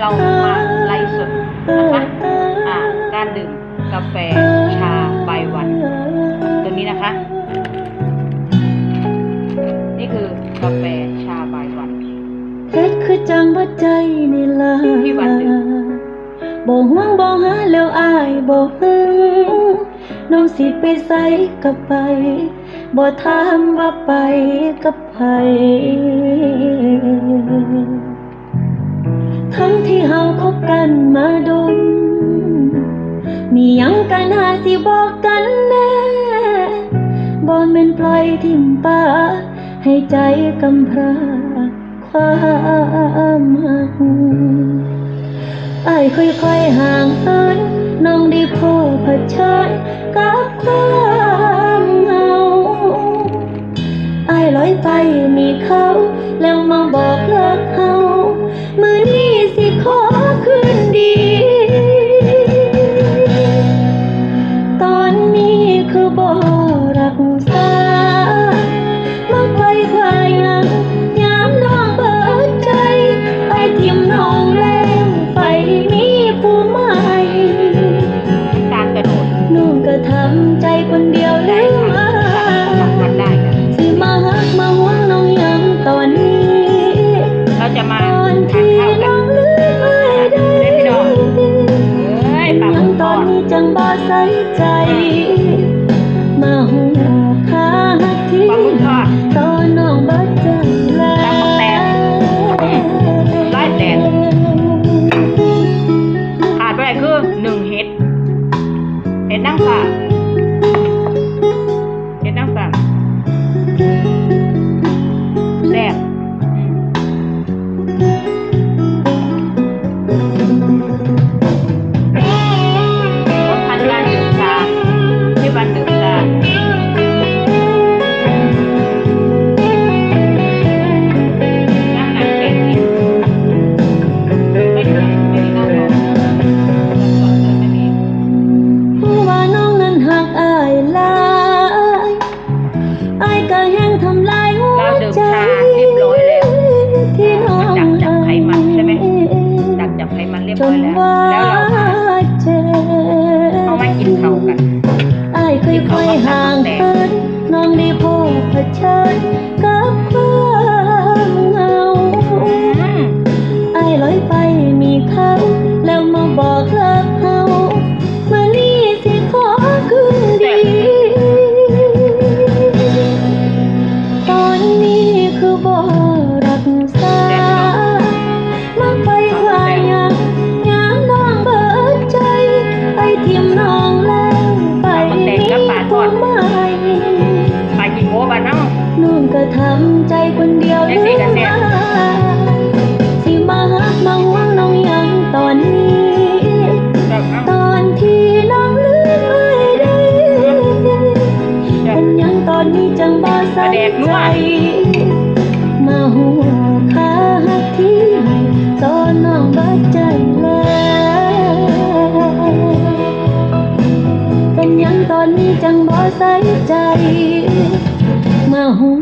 เรามาไล่สดนะคะอ่าการดื่มกาแฟชาใบวัน ตัวนี้นะคะ นี่คือกาแฟชาใบวันเฮ็ดคือจังบ่ใจนี่ล่ะพี่วันเดือนบ่ห่วงบ่หาแล้วอายบ่หึงน้องสิไปไสก็ไปบ่ถามว่าไปกับไผทั้งที่เฮาคบ กันมาดน มีหยังกันหาสิบอกกันแน่บ่แม่นปล่อยทิ่มป่าให้ใจกำพร้าความหักอายค่อยๆห่างเหินน้องได้พบเผชิญกับความเหงาไอายลอยไปมีเขาแล้วมาบอกเลิก คื มาหูค่าหักที่ บ่ใส่ใจมาหูคาหักที่ให้ตอนน้องบ่ใจแล้วเป็นยังตอนนี้จังบ่ใส่ใจมาหู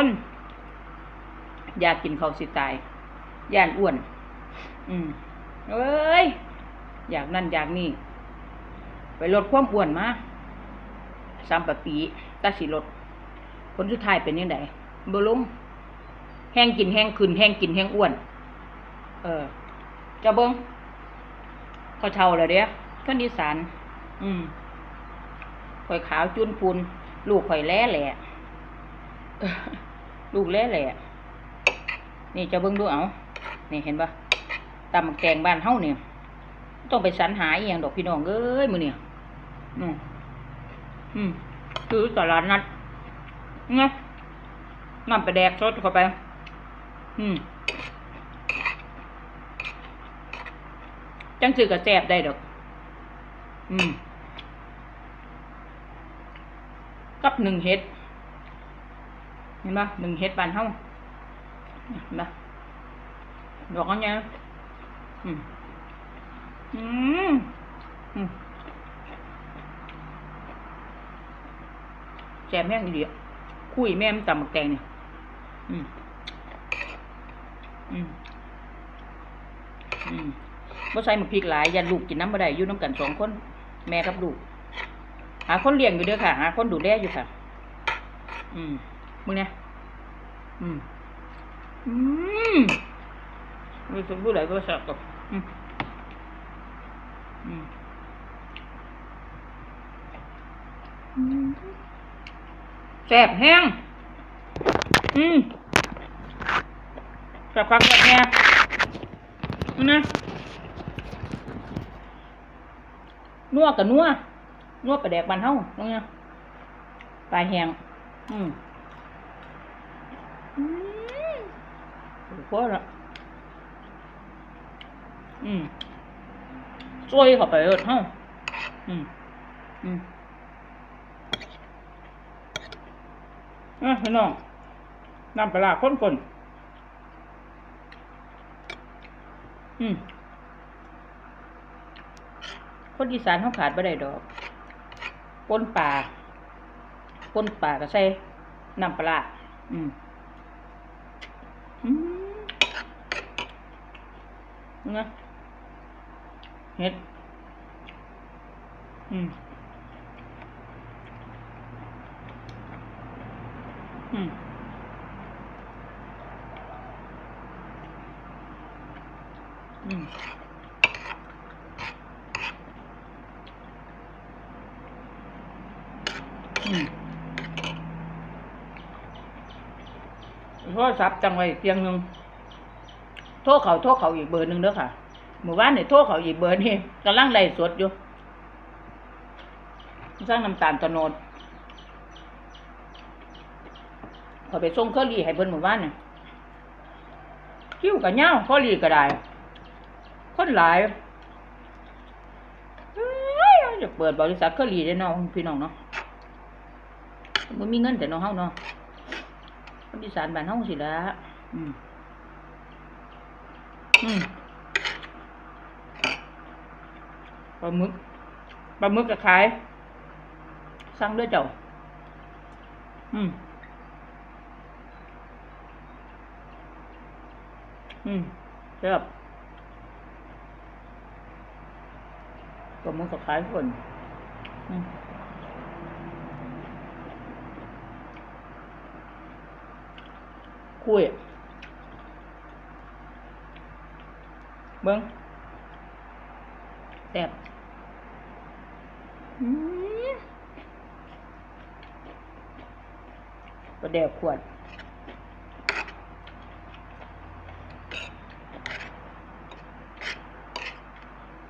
คนอยากกินเขาสิตายย่านอ้วน อืมเอ้ย อยากนั่นอยากนี่ ไปลดความอ้วนมาสามปะปีตาสิลดผลสุดท้ายเป็นยังไงบ่ลงแห้งกินแห้งขึ้นแห้งกินแห้งอ้วน เออ จะเบิ้งเขาเท่าแล้วเด้คนอีสาน อืมข่อยขาวจุนพูน ลูกข่อยแล่แหละ ลูกแล่แหละนี่จะเบิ้งดูเอานี่เห็นปะตำแกงบ้านเฮาเนี่ยต้องไปสรรหาอหย่างดอกพี่น้องเอ้ยมือเนี่ยอืมอืมคือตลาดนัดเงะน้ำไปแดกสดเข้าไป อืมจังสื้อกับแสบได้ดอก อืม กับหนึ่งเฮ็ด เห็นปะหนึ่งเฮ็ดบานเฮาเห็นปะดอกอะไรอืมอืมอืมแจ่มแม่งดีอะคุยแม่มันตำหมักแตงเนี่ยอืมอืมอืมบ่ใส่หมกพริกหลายยันลูกกินน้ำบ่ได้อยู่น้ำกันสองคน แม่กับลูก หาคนเลี้ยงอยู่เด้อค่ะ หาคนดูแลอยู่ค่ะ อืม มึงเนี่ยอืมอืมรู้สึกรู้ไหลก็สักกับอืมอืมอืมแซ่บแห้ง อืมแซ่บคักแซ่บแห้งนี่นะนัวกับนัวนัวปลาแดกบานเฮาตรงเนี้ยปลาแห้ง อืมอืม พอละอืมซวยเข้าไปเอิดเฮาอืม อืมอะพี่น้องน้ำปลาร้าข้นอืม คนอีสานเขาขาดไม่ได้ดอกปนป่าปนป่าก็ใส่น้ำปลาอืมอืม นะเห็ดอืมอืม อืมอืมโทรศัพท์จังไว้เตียงหนึ่ง โทรเขาโทรเขาอีกเบอร์หนึ่งเด้อค่ะหมู่บ้านเนี่ยโทรเขาอีกเบอร์นี่กำลังไล่สดอยู่สร้างน้ำตาลตะโนดเขาไปส่งเคอรี่ให้เพิ่นหมู่บ้านเนี่ยคิ้วกับเงาเคอรี่ก็ได้คนหลายจะเปิดบริษัทเคอรี่ได้เนาะพี่น้องเนาะมันมีเงินแต่น้องเฮาเนาะคนอีสานบ้านเฮาสิละอืมอืม ปลาหมึกปลาหมึกก็ขายสั่งด้วยเจ้า อืม อืมเรียบปลาหมึกก็ขายคนอืมคุย เบิ้งแซ่บอืมประเดี๋ยวขวด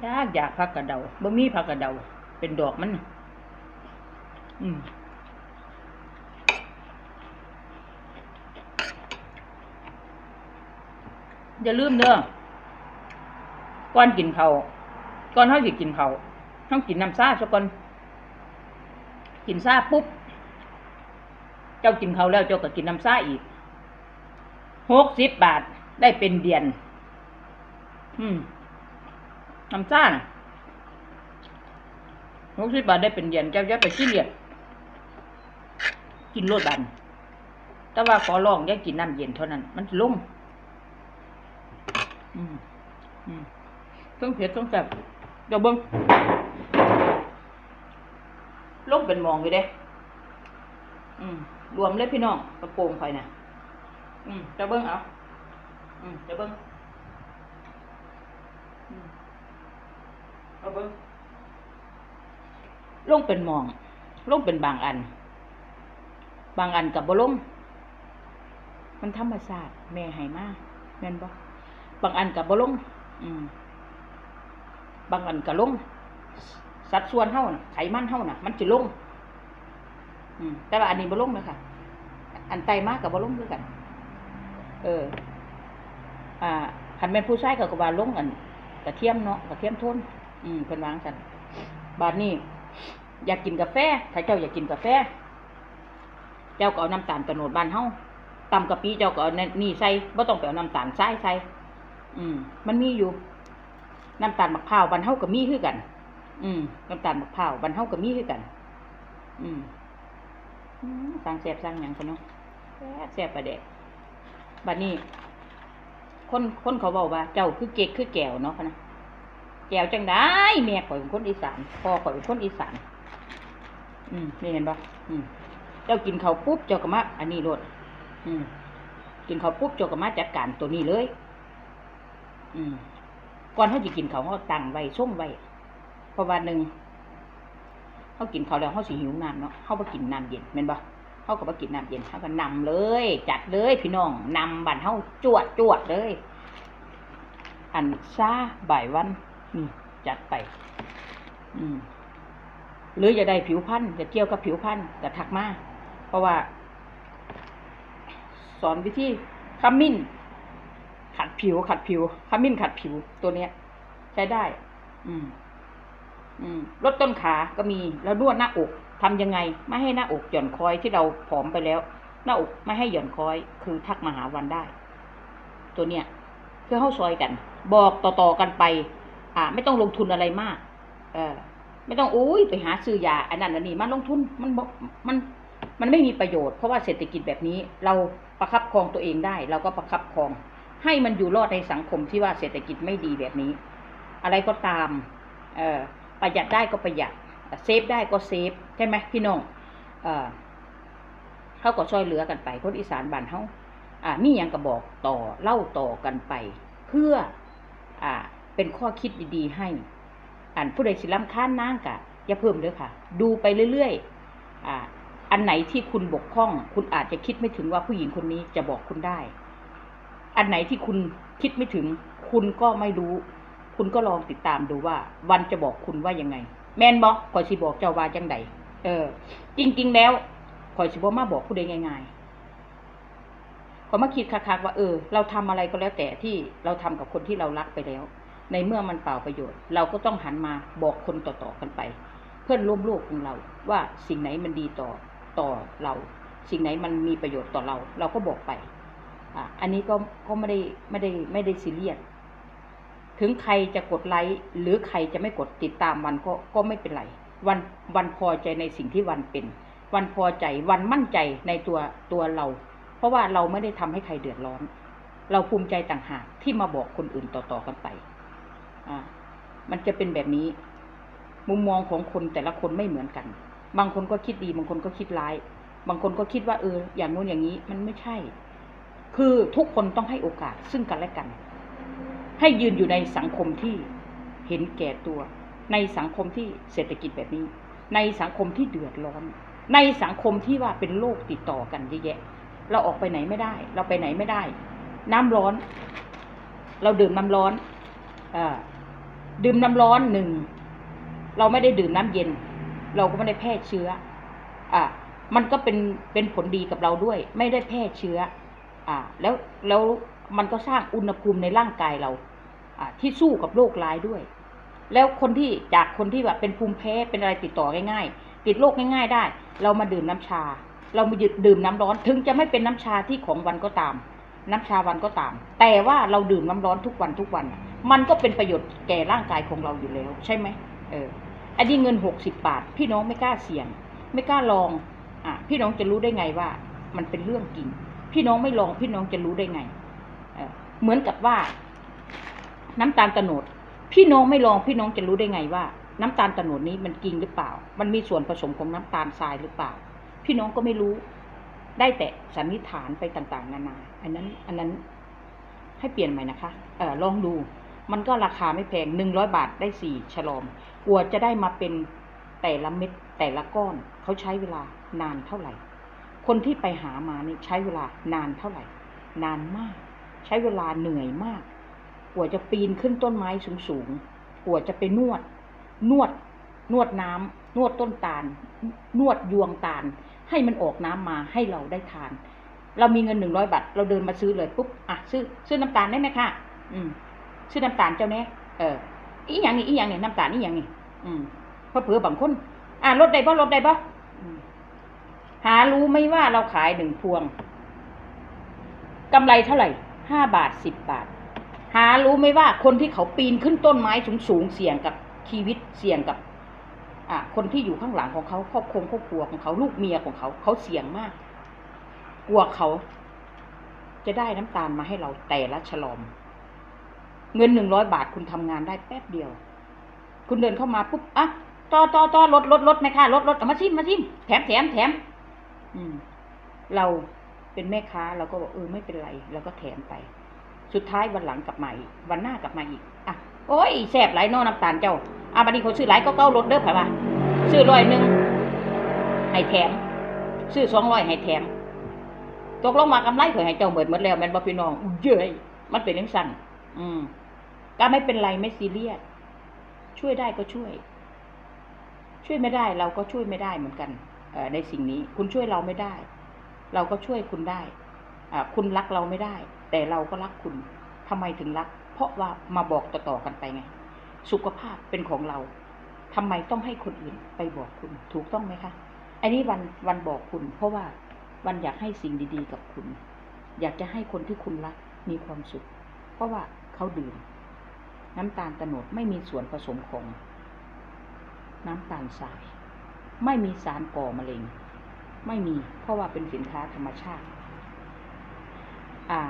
ยากอยากพักกระเดาบ่มีพักกระเดา เป็นดอกมันน่ะอืมอย่าลืมเด้อ ก่อนกินเขาก่อนเขาสิกินเขาวต้องกินน้ำซาซะก่อนกินซาปุ๊บ เจ้ากินเขาแล้วเจ้าก็กินน้ำซาอีกหกสิบบาทได้เป็นเดือน อืมน้ำซาน่ะหกสิบบาทได้เป็นเดือนเจ้าจะไปขี้เลียดกินโลดบัน แต่ว่าขอลองอย่ากินน้ำเย็นเท่านั้น มันลุ่มอืมอืม ต้องเผ็ดต้องแซ่บเดี๋ยวเบิ้งลงเป็นมองอยู่เด้อืมรวมเลยพี่น้องกระโปรงไฟน่ะอืมจะเบิ้งเอาอืมจะเบิ้งเอาเบิ้งลงเป็นมองลงเป็นบางอัน บางอันกับบ่ลงมันธรรมชาติแม่ให้มากแม่นบ่บางอันกับบลงอืม บางอันก็ลง สัดส่วนเท่าน่ะไขมันเท่าน่ะมันจะลง อืม แต่ว่าอันนี้บลงเลยค่ะอันไตมากกับบลงด้วยกัน เออ อ่าคันเป็นผู้ชายกับกบาลงอันกระเทียมเนาะกระเทียมทุนอืมเป็นวางสันบาดนี้อยากกินกาแฟถ้าเจ้าอยากกินกาแฟ เจ้าก็เอาน้ำตาลตะโนดบ้านเฮาตำกะปิเจ้าก็เอานี่ใส่บ่ต้องไปเอาน้ำตาลทรายใส่อืม มันมีอยู่ น้ำตาลมะพร้าวบันเฮากับมีคือกัน อืมน้ำตาลมะพร้าวบันเฮากับมีคือกัน อืมสร้างแซบสร้างหยังกันเนาะแซบแซ่บประเดะบัดนี้ คนคนเขาบอกว่า เจ้าคือเก๊กคือแก้วเนาะพะนะแก้วจังได้แม่ข่อยเป็นคนอีสานพ่อข่อยเป็นคนอีสาน อืมนี่เห็นปะอืมเจ้ากินเขาปุ๊บเจ้าก็มาอันนี้โลดอืมกินเขาปุ๊บเจ้าก็มาจัดการตัวนี้เลย อืม ก่อนเขาจะกินเขาวเขาตั้งไว้ส่งไว้เพราะว่าหนึ่งเขากินเขาวแล้วเขาสิหิวน้ำเนาะเขาไปกินน้ำเย็นแม่นบ่เขาก็ไปกินน้ำเย็นเขาก็นำเลย จัดเลยพี่น้องนำบันเขาจวดจวดเลย อันซาบ่ายวันนี่จัดไป อืมหรือจะได้ผิวพรรณจะเกี่ยวกับผิวพรรณก็ทักมาเพราะว่า สอนวิธีขมิ้น ขัดผิว ขัดผิวขมิ้นขัดผิวตัวเนี้ย ใช้ได้ อืม อืมลดต้นขาก็มีแล้วนวดหน้าอกทำยังไง ไม่ให้หน้าอกหย่อนคอยที่เราผอมไปแล้ว หน้าอกไม่ให้หย่อนคอย คือทักมาหาวันได้ ตัวเนี้ยเพื่อเข้าซอยกัน บอกต่อๆกันไป อ่า ไม่ต้องลงทุนอะไรมาก เออไม่ต้องอุ้ยไปหาซื้อยาอันนั้นอันนี้มันลงทุนมันมันมันไม่มีประโยชน์เพราะว่าเศรษฐกิจแบบนี้ เราประคับครองตัวเองได้ เราก็ประคับครอง ให้มันอยู่รอดในสังคมที่ว่าเศรษฐกิจไม่ดีแบบนี้ อะไรก็ตามเออประหยัดได้ก็ประหยัดเซฟได้ก็เซฟใช่ไหมพี่น้องเออเขาก็ช่วยเหลือกันไป คนอีสานบ้านเขาอ่ามีย่างก็บอกต่อเล่าต่อกันไป เพื่ออ่าเป็นข้อคิดดีๆให้อันผู้ใดสิล้ำค้านนางกะอย่าเพิ่มเด้อค่ะ ดูไปเรื่อยๆอ่าอันไหนที่คุณบกพร่อง คุณอาจจะคิดไม่ถึงว่าผู้หญิงคนนี้จะบอกคุณได้ อันไหนที่คุณคิดไม่ถึง คุณก็ไม่รู้ คุณก็ลองติดตามดูว่า วันจะบอกคุณว่ายังไง แมนบอกคอยสิบอกเจ้าว่าจังใดเออ จริง ๆ แล้วคอยสิบอกมาบอกผู้ใดง่ายๆคอยมาคิดคักๆว่าเออ เราทำอะไรก็แล้วแต่ที่เราทำกับคนที่เรารักไปแล้ว ในเมื่อมันเปล่าประโยชน์ เราก็ต้องหันมาบอกคนต่อๆกันไป เพื่อนร่วมโลกของเรา ว่าสิ่งไหนมันดีต่อต่อเรา สิ่งไหนมันมีประโยชน์ต่อเรา เราก็บอกไป อะอันนี้ก็ก็ไม่ได้ไม่ได้ไม่ได้ซีเรียสถึงใครจะกดไลค์หรือใครจะไม่กดติดตามวันก็ก็ไม่เป็นไร วันวันพอใจในสิ่งที่วันเป็น วันพอใจวันมั่นใจในตัวตัวเรา เพราะว่าเราไม่ได้ทำให้ใครเดือดร้อน เราภูมิใจต่างหากที่มาบอกคนอื่นต่อๆกันไปอ่ามันจะเป็นแบบนี้ มุมมองของคนแต่ละคนไม่เหมือนกัน บางคนก็คิดดี บางคนก็คิดร้าย บางคนก็คิดว่าเออ อย่างโน้นอย่างนี้มันไม่ใช่ คือทุกคนต้องให้โอกาสซึ่งกันและกัน ให้ยืนอยู่ในสังคมที่เห็นแก่ตัว ในสังคมที่เศรษฐกิจแบบนี้ ในสังคมที่เดือดร้อน ในสังคมที่ว่าเป็นโรคติดต่อกันเยอะแยะ เราออกไปไหนไม่ได้ เราไปไหนไม่ได้ น้ำร้อน เราดื่มน้ำร้อนอดื่มน้ำร้อนหนึ่งเราไม่ได้ดื่มน้ำเย็น เราก็ไม่ได้แพร่เชื้อ อ่ามันก็เป็นเป็นผลดีกับเราด้วย ไม่ได้แพร่เชื้อ อ่าแล้วแล้วมันก็สร้างอุณหภูมิในร่างกายเราอ่าที่สู้กับโรคร้ายด้วย แล้วคนที่จากคนที่แบบเป็นภูมิแพ้เป็นอะไรติดต่อง่ายๆ ติดโรคง่าย ๆ ได้ เรามาดื่มน้ำชา เรามาดื่มน้ำร้อน ถึงจะไม่เป็นน้ำชาที่ของวันก็ตาม น้ำชาวันก็ตาม แต่ว่าเราดื่มน้ำร้อนทุกวันทุกวัน มันก็เป็นประโยชน์แก่ร่างกายของเราอยู่แล้ว ใช่ไหมเอออันนี้เงินหกสิบบาท พี่น้องไม่กล้าเสี่ยง ไม่กล้าลองอะพี่น้องจะรู้ได้ไงว่า มันเป็นเรื่องจริง พี่น้องไม่ลองพี่น้องจะรู้ได้ไงเหมือนกับว่า น้ำตาลตโนด พี่น้องไม่ลองพี่น้องจะรู้ได้ไงว่า น้ำตาลตโนดนี้มันจริงหรือเปล่า มันมีส่วนผสมของน้ำตาลทรายหรือเปล่า พี่น้องก็ไม่รู้ ได้แต่สันนิษฐานไปต่างๆ นานา อันนั้น อันนั้นให้เปลี่ยนใหม่นะคะเออลองดู มันก็ราคาไม่แพงหนึ่งร้อยบาทได้สี่ฉลอมกลัวจะได้มาเป็นแต่ละเม็ดแต่ละก้อนเขาใช้เวลานานเท่าไหร่ คนที่ไปหามานี่ใช้เวลานานเท่าไหร่ นานมาก ใช้เวลาเหนื่อยมากกว่าจะปีนขึ้นต้นไม้สูงๆกว่าจะไปนวด นวด นวดน้ำนวดต้นตาล นวดยวงตาล ให้มันออกน้ำมาให้เราได้ทาน เรามีเงินหนึ่งร้อยบาท เราเดินมาซื้อเลยปุ๊บ อะซื้อ ซื้อน้ำตาลได้ไหมคะ อืม ซื้อน้ำตาลเจ้าเนี้ยเออ อีหยังนี่อีหยังนี่น้ำตาลอีหยังนี่อืมเพอเผื่อบางคน อ่าลดได้บ่ลดได้บ่ หารู้ไหมว่าเราขายหนึ่งพวงกำไรเท่าไหร่ห้าบาทสิบบาท หารู้ไหมว่าคนที่เขาปีนขึ้นต้นไม้สูงสูงๆเสี่ยงกับชีวิตเสี่ยงกับอะคนที่อยู่ข้างหลังของเขาครอบครัวครอบครัวของเขาลูกเมียของเขาเขาเสี่ยงมาก กลัวเขา จะได้น้ำตาลมาให้เราแต่ละฉลอม เงินหนึ่งร้อยบาทคุณทำงานได้แป๊บเดียว คุณเดินเข้ามาปุ๊บอะต่อต่อต่อลดลดลดไหมคะลดลดมาชิมมาชิมแถมแถมแถม อืม เราเป็นแม่ค้าเราก็บอกเออไม่เป็นไรเราก็แถมไป สุดท้ายวันหลังกลับมาอีกวันหน้ากลับมาอีกอะโอ้ยแสบไหลายนอน้ำตาลเจ้าอะบัดนี้เขาซื้อหลายก็เก้าลดเด้อไผว่าซื้อร้อยหนึ่งให้แถมซื้อสองร้อยให้แถมตกลงมากำไรเผื่อให้เจ้าเบิดหมดแล้วแม่นบ่พี่น้องเย้ยมันเป็นจังซั่นอืมก็ไม่เป็นไรไม่ซีเรียสช่วยได้ก็ช่วย ช่วยไม่ได้เราก็ช่วยไม่ได้เหมือนกัน ในสิ่งนี้ คุณช่วยเราไม่ได้ เราก็ช่วยคุณได้คุณรักเราไม่ได้ แต่เราก็รักคุณทำไมถึงรัก เพราะว่ามาบอกต่อๆกันไปไง สุขภาพเป็นของเราทำไมต้องให้คนอื่นไปบอกคุณ ถูกต้องไหมคะอันนี้วันวันบอกคุณ เพราะว่าวันอยากให้สิ่งดีๆกับคุณ อยากจะให้คนที่คุณรักมีความสุข เพราะว่าเขาดื่ม น้ำตาลโตโนดไม่มีส่วนผสมของ น้ำตาลทราย ไม่มีสารก่อมะเร็ง ไม่มี เพราะว่าเป็นสินค้าธรรมชาติ อ่า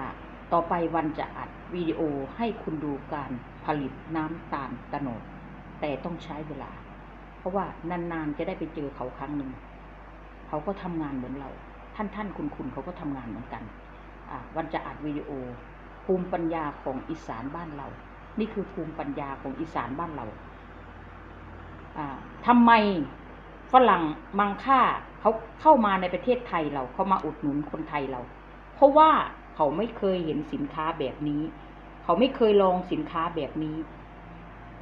ต่อไปวันจะอัดวิดีโอให้คุณดูการผลิตน้ำตาลตโนด แต่ต้องใช้เวลา เพราะว่านานๆจะได้ไปเจอเขาครั้งหนึ่ง เขาก็ทำงานเหมือนเรา ท่านท่านคุณคุณเขาก็ทำงานเหมือนกัน วันจะอัดวิดีโอ ภูมิปัญญาของอีสานบ้านเรา นี่คือภูมิปัญญาของอีสานบ้านเราทำไม ฝรั่งมังค่าเขาเข้ามาในประเทศไทยเราเขามาอุดหนุนคนไทยเรา เพราะว่าเขาไม่เคยเห็นสินค้าแบบนี้ เขาไม่เคยลองสินค้าแบบนี้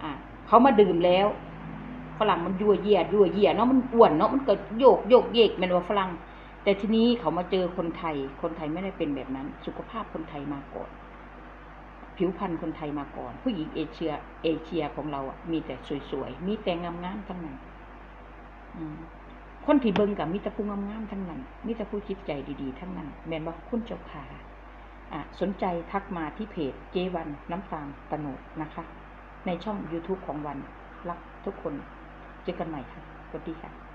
อ่าเขามาดื่มแล้วฝรั่งมันยั่วเยียยั่วเยียเนาะมันอ้วนเนาะมันก็โยกโยกเยกมันว่าฝรั่ง แต่ทีนี้เขามาเจอคนไทย คนไทยไม่ได้เป็นแบบนั้น สุขภาพคนไทยมาก่อน ผิวพรรณคนไทยมาก่อน ผู้หญิงเอเชีย เอเชียของเราอะมีแต่สวยๆมีแต่งามๆทั้งนั้น คนที่เบิ่งกับมิตรผู้งามๆทั้งนั้นมิตรผู้จิดใจดีๆ ทั้งนั้น แมนว่าคุณเจ้าขาสนใจทักมาที่เพจเจวันน้ำตาลตโนดนะคะ ในช่อง YouTube ของวัน รักทุกคน เจอกันใหม่ค่ะสวัสดีค่ะ